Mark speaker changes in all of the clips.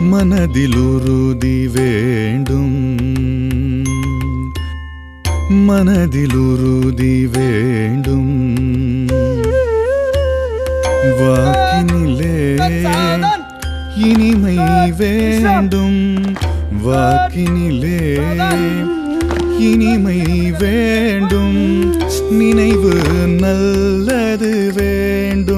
Speaker 1: மனதிலுறுதி வேண்டும். மனதிலுறுதி வேண்டும். வாக்கினிலே இனிமை வேண்டும். வாக்கினிலே இனிமை வேண்டும். நினைவு நல்லது வேண்டும்.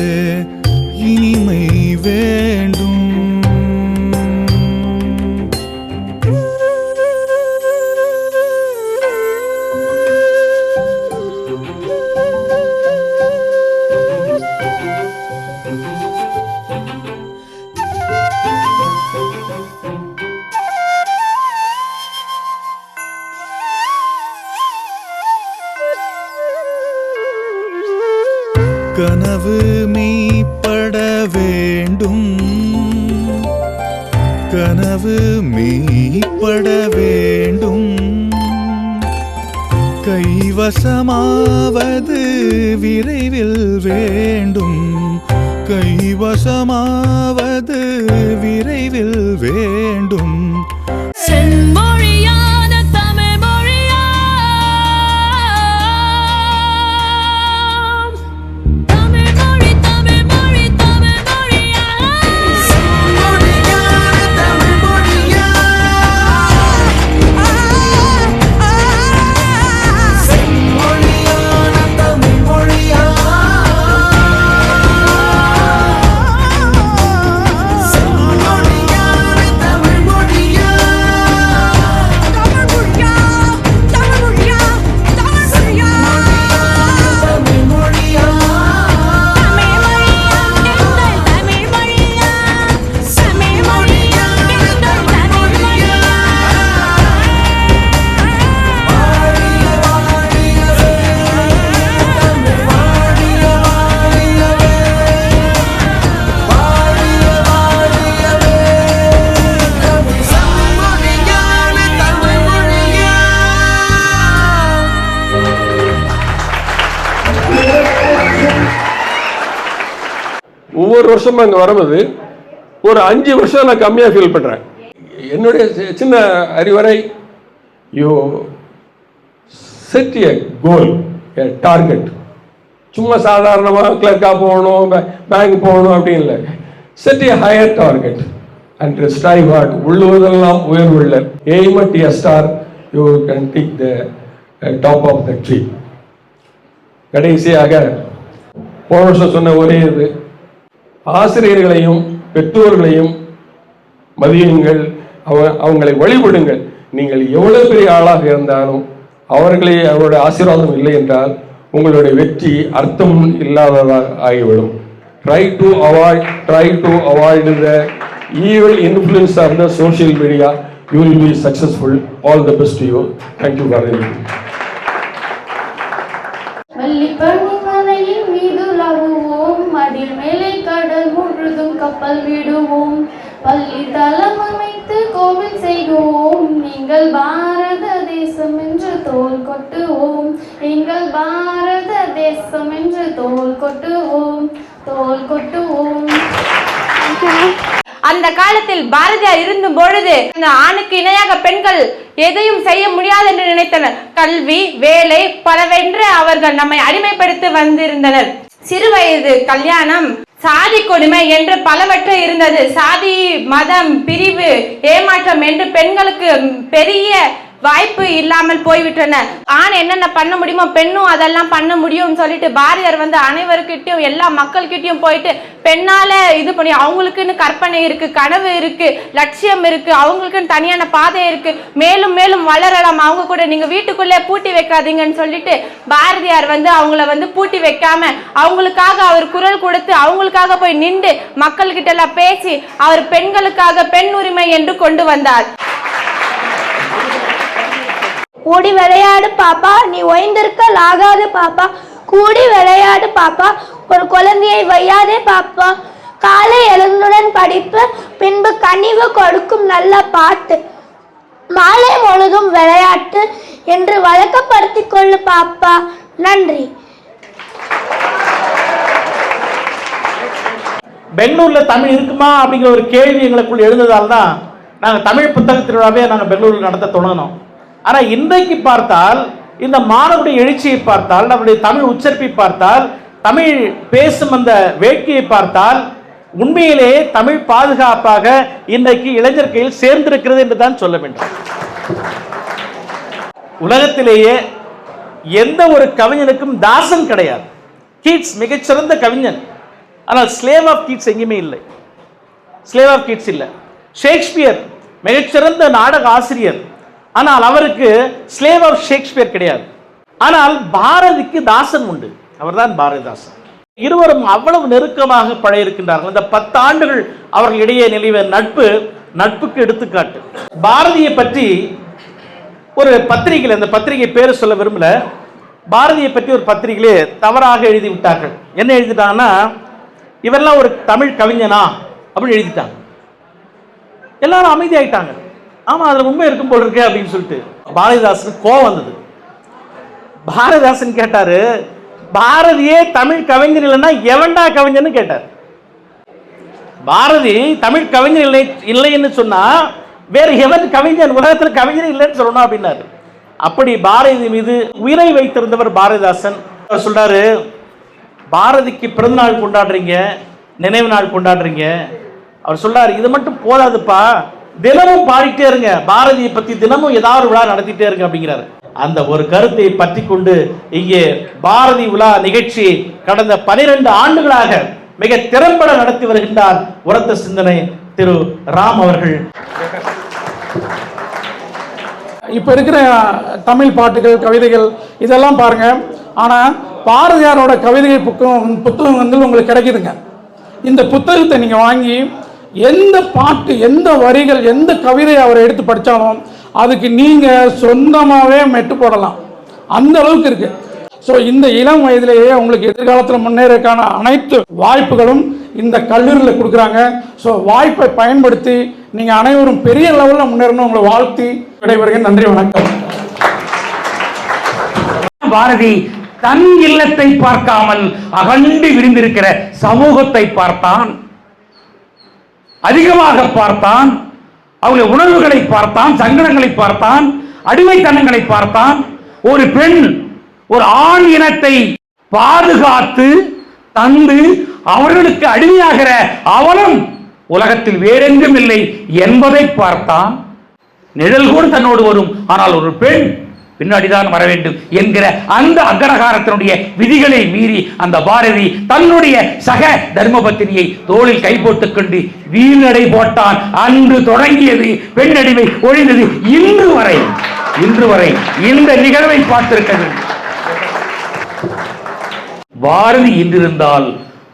Speaker 1: கனவு மீப்பட வேண்டும். கனவு மீப்பட வேண்டும். கைவசமாவது விரைவில் வேண்டும். கைவசமாவது விரைவில் வேண்டும்.
Speaker 2: ஒரு வருஷமும் அங்கே வரும்போது ஒரு அஞ்சு வருஷம் நான் கம்மியாக ஃபீல் பண்ணுறேன் என்னுடைய சின்ன அறிவுரை you set a goal a target சும்மா சாதாரணமாக கிளர்க்காக போகணும் பேங்க் போகணும் அப்படின்னு இல்லை. Set a higher target and strive hard உள்ளுவதெல்லாம் உயர்வுள்ள aim at a star you can dig the top of the tree கடைசியாக போன வருஷம் சொன்ன ஒரே இது. ஆசிரியர்களையும் பெற்றோர்களையும் மதியுங்கள். அவ அவங்களை வழிபடுங்கள். நீங்கள் எவ்வளவு பெரிய ஆளாக இருந்தாலும் அவர்களே அவருடைய ஆசீர்வாதம் இல்லை என்றால் உங்களுடைய வெற்றி அர்த்தம் இல்லாததாக ஆகிவிடும். Try to avoid try to avoid the evil influence of the social media you will be successful all the best you thank you for
Speaker 3: வள்ளிப்பணி மலையின் மீது லகுவோம் அதில் மேலே முழுதும் கப்பல் விடுவோம். பள்ளி தளம் அமைத்து கோவில் செய்வோம். நீங்கள் பாரத தேசம் என்று தோல் கொட்டுவோம். எங்கள் பாரத தேசம் என்று தோல் கொட்டுவோம். தோல் கொட்டுவோம்.
Speaker 4: அந்த காலத்தில் பாரதியார் இருந்த பொழுது ஆணுக்கு இணையாக பெண்கள் எதையும் செய்ய முடியாது என்று நினைத்தனர். கல்வி வேலை பலவென்று அவர்கள் நம்மை அடிமைப்படுத்தி வந்திருந்தனர். சிறுவயது கல்யாணம் சாதி கொடுமை என்று பலவற்றை இருந்தது. சாதி மதம் பிரிவு ஏமாற்றம் என்று பெண்களுக்கு பெரிய வாய்ப்பு இல்லாமல் போய்விட்டன. ஆண் என்னென்ன பண்ண முடியுமோ பெண்ணும் அதெல்லாம் பண்ண முடியும்னு சொல்லிட்டு பாரதியார் வந்து அனைவருக்கிட்டையும் எல்லா மக்கள்கிட்டையும் போயிட்டு பெண்ணால இது பண்ணி அவங்களுக்குன்னு கற்பனை இருக்கு கனவு இருக்கு லட்சியம் இருக்கு அவங்களுக்குன்னு தனியான பாதை இருக்கு. மேலும் மேலும் வளரலாம். அவங்க கூட நீங்க வீட்டுக்குள்ளே பூட்டி வைக்காதீங்கன்னு சொல்லிட்டு பாரதியார் வந்து அவங்கள வந்து பூட்டி வைக்காம அவங்களுக்காக அவர் குரல் கொடுத்து அவங்களுக்காக போய் நின்று மக்கள்கிட்ட எல்லாம் பேசி அவர் பெண்களுக்காக பெண் உரிமை என்று கொண்டு வந்தார்.
Speaker 5: ஓடி விளையாடு பாப்பா. நீ ஓய்ந்திருக்கல் ஆகாது பாப்பா. கூடி விளையாடு பாப்பா. ஒரு குழந்தையை வையாதே பாப்பா. காலை எழுந்துடன் படிப்பு பின்பு கனிவு கொடுக்கும் நல்ல பாட்டு. மாலை முழுதும் விளையாட்டு என்று வழக்கப்படுத்திக் கொள்ளு பாப்பா. நன்றி.
Speaker 6: பெங்களூர்ல தமிழ் இருக்குமா அப்படிங்கிற ஒரு கேள்வி எங்களுக்குள் எழுந்ததால் தான் நாங்கள் தமிழ் புத்தக திருவிழாவே நாங்கள் பெங்களூரில் நடத்த தொடங்கினோம். ஆனால் இன்றைக்கு பார்த்தால் இந்த மாணவருடைய எழுச்சியை பார்த்தால் நம்முடைய தமிழ் உச்சரிப்பை பார்த்தால் தமிழ் பேசும் அந்த வேட்கையை பார்த்தால் உண்மையிலேயே தமிழ் பாதுகாப்பாக இன்றைக்கு இளைஞர் கையில் சேர்ந்திருக்கிறது என்று தான் சொல்ல வேண்டும். உலகத்திலேயே எந்த ஒரு கவிஞனுக்கும் தாசன் கிடையாது. கீட்ஸ் மிகச்சிறந்த கவிஞன். ஆனால் ஸ்லேவ் ஆஃப் கீட்ஸ் எங்கேயுமே இல்லை. ஸ்லேவ் ஆஃப் கீட்ஸ் இல்லை. ஷேக்ஸ்பியர் மிகச்சிறந்த நாடக ஆசிரியர். ஆனால் அவருக்கு ஸ்லேவ் ஆஃப் ஷேக்ஸ்பியர் கிடையாது. ஆனால் பாரதிக்கு தாசன் உண்டு. அவர்தான் பாரதிதாசன். இருவரும் அவ்வளவு நெருக்கமாக பழையிருக்கின்றார்கள் இந்த பத்து ஆண்டுகள் அவர்கள் இடையே நிலைவ நட்பு நட்புக்கு எடுத்துக்காட்டு. பாரதியை பற்றி ஒரு பத்திரிகையில் அந்த பத்திரிகை பேர் சொல்ல விரும்பல. பாரதியை பற்றி ஒரு பத்திரிகையிலே தவறாக எழுதி விட்டார்கள் என்ன எழுதிட்டாங்கன்னா இவரெல்லாம் ஒரு தமிழ் கவிஞனா? அப்படின்னு எழுதிட்டாங்க. எல்லாரும் அமைதியாயிட்டாங்க. ஆமா அதுல உண்மை இருக்கும் போல் இருக்கு அப்படின்னு சொல்லிட்டு. பாரதிதாசனுக்கு கோவம் வந்தது. பாரதிதாசன் கேட்டாரு பாரதியே தமிழ் கவிஞர் இல்லைன்னா எவன்டா கவிஞர்னு கேட்டார். பாரதி தமிழ் கவிஞர் இல்லை இல்லைன்னு சொன்னா வேற எவன் கவிஞன் உலகத்தில் கவிஞர் இல்லைன்னு சொல்லணும் அப்படின்னாரு. அப்படி பாரதி மீது உயிரை வைத்திருந்தவர் பாரதிதாசன். அவர் சொல்றாரு பாரதிக்கு பிறந்தநாள் கொண்டாடுறீங்க நினைவு நாள் கொண்டாடுறீங்க. அவர் சொல்றாரு இது மட்டும் போதாதுப்பா. தினமும் பாடிட்டே இருங்க. பாரதியை பத்தி தினமும் ஏதாவது விழா நடத்திட்டே இருங்க அப்படிங்கிறாரு. அந்த ஒரு கருத்தை பற்றி கொண்டு இங்கே பாரதி விழா நிகழ்ச்சி கடந்த பனிரெண்டு ஆண்டுகளாக மிக திறம்பட நடத்தி வருகின்றார் உரத்த சிந்தனை திரு ராம் அவர்கள்.
Speaker 7: இப்போ இருக்கிற தமிழ் பாட்டுகள் கவிதைகள் இதெல்லாம் பாருங்க. ஆனால் பாரதியாரோட கவிதை புத்தகம் புத்தகங்கள் உங்களுக்கு கிடைக்குதுங்க. இந்த புத்தகத்தை நீங்கள் வாங்கி எந்த பாட்டு எந்த வரிகள் எந்த கவிதை அவர் எடுத்து படித்தாலும் அதுக்கு நீங்கள் சொந்தமாகவே மெட்டு போடலாம். அந்த அளவுக்கு இருக்கு. ஸோ இந்த இளம் வயதிலேயே உங்களுக்கு எதிர்காலத்தில் முன்னேறதுக்கான அனைத்து வாய்ப்புகளும் இந்த கல்லூரியில் கொடுக்குறாங்க. ஸோ வாய்ப்பை பயன்படுத்தி நீங்கள் அனைவரும் பெரிய லெவலில் முன்னேறணும். உங்களை வாழ்த்தி விடைபெறுகிறேன். நன்றி வணக்கம்.
Speaker 8: பாரதி தன் இல்லத்தை பார்க்காமல் அகண்டு விரிந்திருக்கிற சமூகத்தை பார்த்தான். அதிகமாக பார்த்தான். அவளுடைய உணர்வுகளை பார்த்தான் சங்கடங்களை பார்த்தான் அடிமைத்தனங்களை பார்த்தான். ஒரு பெண் ஒரு ஆண் இனத்தை பாதுகாத்து தந்து அவர்களுக்கு அடிமையாகிற அவலம் உலகத்தில் வேறெங்கும் இல்லை என்பதை பார்த்தான். நிழல் கூட தன்னோடு வரும். ஆனால் ஒரு பெண் பின்னாடிதான் வர வேண்டும் என்கிற அந்த அக்ரகாரத்தினுடைய விதிகளை மீறி அந்த பாரதி தன்னுடைய சக தர்மபத்தினியை தோளில் கை போட்டுக் கொண்டு வீழ்நடை போட்டான். அன்று தொடங்கியது பெண்ணடிமை ஒழிந்தது இன்று வரை இன்று வரை இந்த நிகழ்வை பார்த்திருக்கிறது. பாரதி இன்றிருந்தால்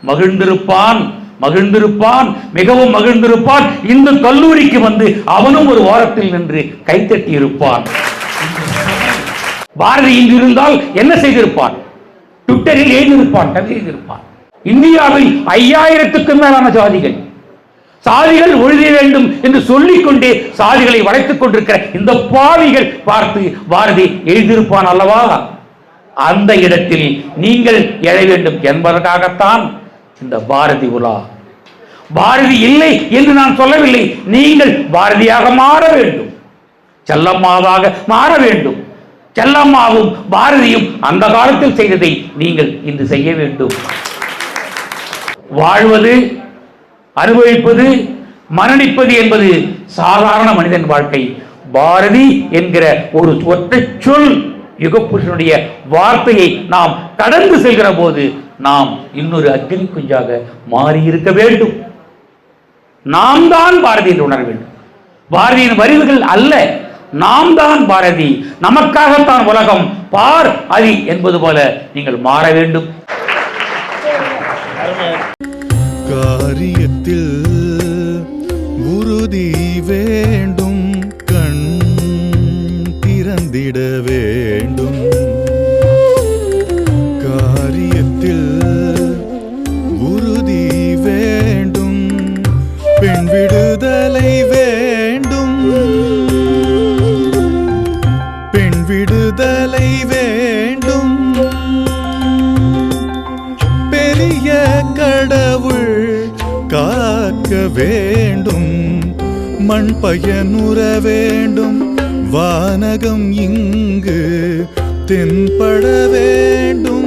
Speaker 8: மகிழ்ந்திருப்பான் மகிழ்ந்திருப்பான் மிகவும் மகிழ்ந்திருப்பான். இந்த கல்லூரிக்கு வந்து அவனும் ஒரு வாரத்தில் நின்று கைத்தட்டி இருப்பான். பாரதி இருந்தால் என்ன செய்திருப்பான் ட்விட்டரில் எழுதியிருப்பான் கவிதை எழுதியிருப்பான் இந்தியாவில் ஐயாயிரத்துக்கும் மேலான சாதிகள். சாதிகள் ஒழிய வேண்டும் என்று சொல்லிக்கொண்டே சாதிகளை வளைத்துக் கொண்டிருக்கிற இந்த பாவிகள் பார்த்து பாரதி எழுதியிருப்பான் அல்லவா? அந்த இடத்தில் நீங்கள் எழ வேண்டும் என்பதற்காகத்தான் இந்த பாரதி உலா. பாரதி இல்லை என்று நான் சொல்லவில்லை. நீங்கள் பாரதியாக மாற வேண்டும். செல்லம்மாவாக மாற வேண்டும். செல்லம்மாவும் பாரதியும் அந்த காலத்தில் செய்ததை நீங்கள் இன்று செய்ய வேண்டும். வாழ்வது அனுபவிப்பது மரணிப்பது என்பது சாதாரண மனிதன் வாழ்க்கை. பாரதி என்கிற ஒரு ஒற்றை சொல் யுகபுருஷனுடைய வார்த்தையை நாம் கடந்து செல்கிற போது நாம் இன்னொரு அக்னி குஞ்சாக மாறியிருக்க வேண்டும். நாம் தான் பாரதி என்று உணர வேண்டும். பாரதியின் வரிவுகள் அல்ல. நாம் தான் பாரதி நமக்காகத்தான் உலகம். பார் அதி என்பது போல நீங்கள் மாற வேண்டும்.
Speaker 1: காரியத்தில் உறுதி வேண்டும் கண் திறந்திட வேண்டும் வேண்டும். மண் பயனுற வேண்டும். வானகம் இங்கு தென்பட வேண்டும்.